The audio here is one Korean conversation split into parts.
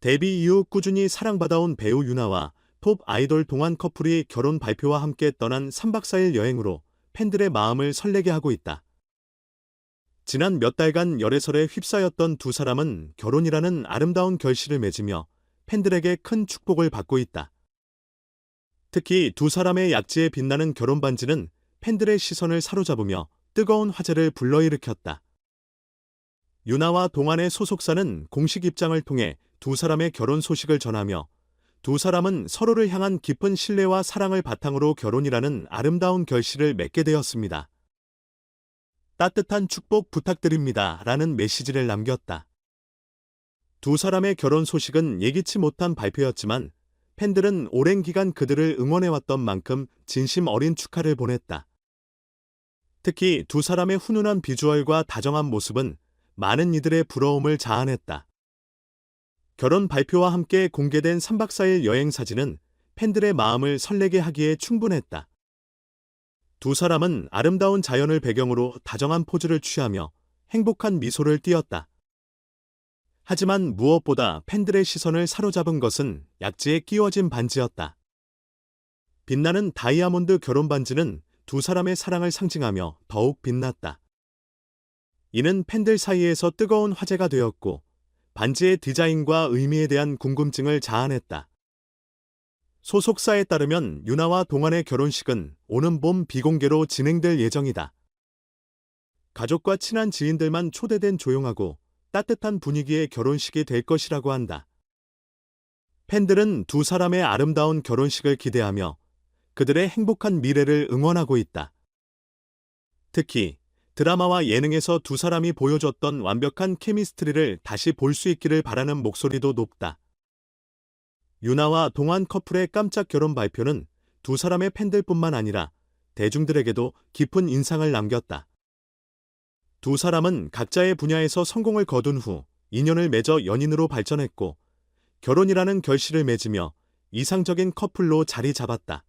데뷔 이후 꾸준히 사랑받아온 배우 유나와 톱 아이돌 동안 커플이 결혼 발표와 함께 떠난 3박 4일 여행으로 팬들의 마음을 설레게 하고 있다. 지난 몇 달간 열애설에 휩싸였던 두 사람은 결혼이라는 아름다운 결실을 맺으며 팬들에게 큰 축복을 받고 있다. 특히 두 사람의 약지에 빛나는 결혼 반지는 팬들의 시선을 사로잡으며 뜨거운 화제를 불러일으켰다. 유나와 동안의 소속사는 공식 입장을 통해 두 사람의 결혼 소식을 전하며 두 사람은 서로를 향한 깊은 신뢰와 사랑을 바탕으로 결혼이라는 아름다운 결실을 맺게 되었습니다. 따뜻한 축복 부탁드립니다. 라는 메시지를 남겼다. 두 사람의 결혼 소식은 예기치 못한 발표였지만 팬들은 오랜 기간 그들을 응원해왔던 만큼 진심 어린 축하를 보냈다. 특히 두 사람의 훈훈한 비주얼과 다정한 모습은 많은 이들의 부러움을 자아냈다. 결혼 발표와 함께 공개된 3박 4일 여행 사진은 팬들의 마음을 설레게 하기에 충분했다. 두 사람은 아름다운 자연을 배경으로 다정한 포즈를 취하며 행복한 미소를 띄었다. 하지만 무엇보다 팬들의 시선을 사로잡은 것은 약지에 끼워진 반지였다. 빛나는 다이아몬드 결혼 반지는 두 사람의 사랑을 상징하며 더욱 빛났다. 이는 팬들 사이에서 뜨거운 화제가 되었고 반지의 디자인과 의미에 대한 궁금증을 자아냈다. 소속사에 따르면 유나와 동안의 결혼식은 오는 봄 비공개로 진행될 예정이다. 가족과 친한 지인들만 초대된 조용하고 따뜻한 분위기의 결혼식이 될 것이라고 한다. 팬들은 두 사람의 아름다운 결혼식을 기대하며 그들의 행복한 미래를 응원하고 있다. 특히 드라마와 예능에서 두 사람이 보여줬던 완벽한 케미스트리를 다시 볼 수 있기를 바라는 목소리도 높다. 유나와 동안 커플의 깜짝 결혼 발표는 두 사람의 팬들뿐만 아니라 대중들에게도 깊은 인상을 남겼다. 두 사람은 각자의 분야에서 성공을 거둔 후 인연을 맺어 연인으로 발전했고 결혼이라는 결실을 맺으며 이상적인 커플로 자리 잡았다.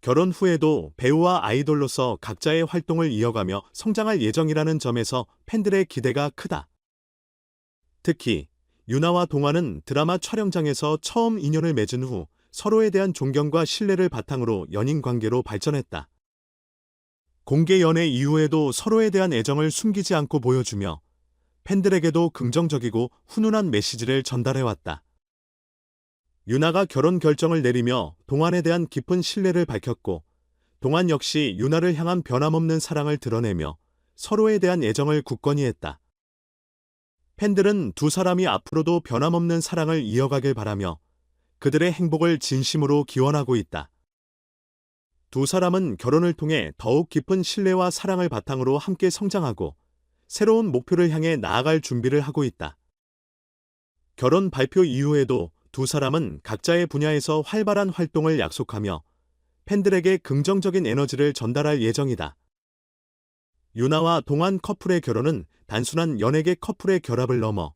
결혼 후에도 배우와 아이돌로서 각자의 활동을 이어가며 성장할 예정이라는 점에서 팬들의 기대가 크다. 특히 유나와 동화는 드라마 촬영장에서 처음 인연을 맺은 후 서로에 대한 존경과 신뢰를 바탕으로 연인 관계로 발전했다. 공개 연애 이후에도 서로에 대한 애정을 숨기지 않고 보여주며 팬들에게도 긍정적이고 훈훈한 메시지를 전달해왔다. 유나가 결혼 결정을 내리며 동안에 대한 깊은 신뢰를 밝혔고 동안 역시 유나를 향한 변함없는 사랑을 드러내며 서로에 대한 애정을 굳건히 했다. 팬들은 두 사람이 앞으로도 변함없는 사랑을 이어가길 바라며 그들의 행복을 진심으로 기원하고 있다. 두 사람은 결혼을 통해 더욱 깊은 신뢰와 사랑을 바탕으로 함께 성장하고 새로운 목표를 향해 나아갈 준비를 하고 있다. 결혼 발표 이후에도 두 사람은 각자의 분야에서 활발한 활동을 약속하며 팬들에게 긍정적인 에너지를 전달할 예정이다. 유나와 동안 커플의 결혼은 단순한 연예계 커플의 결합을 넘어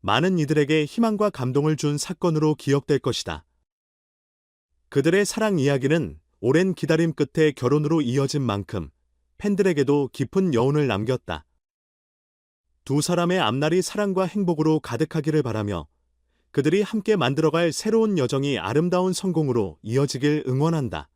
많은 이들에게 희망과 감동을 준 사건으로 기억될 것이다. 그들의 사랑 이야기는 오랜 기다림 끝에 결혼으로 이어진 만큼 팬들에게도 깊은 여운을 남겼다. 두 사람의 앞날이 사랑과 행복으로 가득하기를 바라며 그들이 함께 만들어갈 새로운 여정이 아름다운 성공으로 이어지길 응원한다.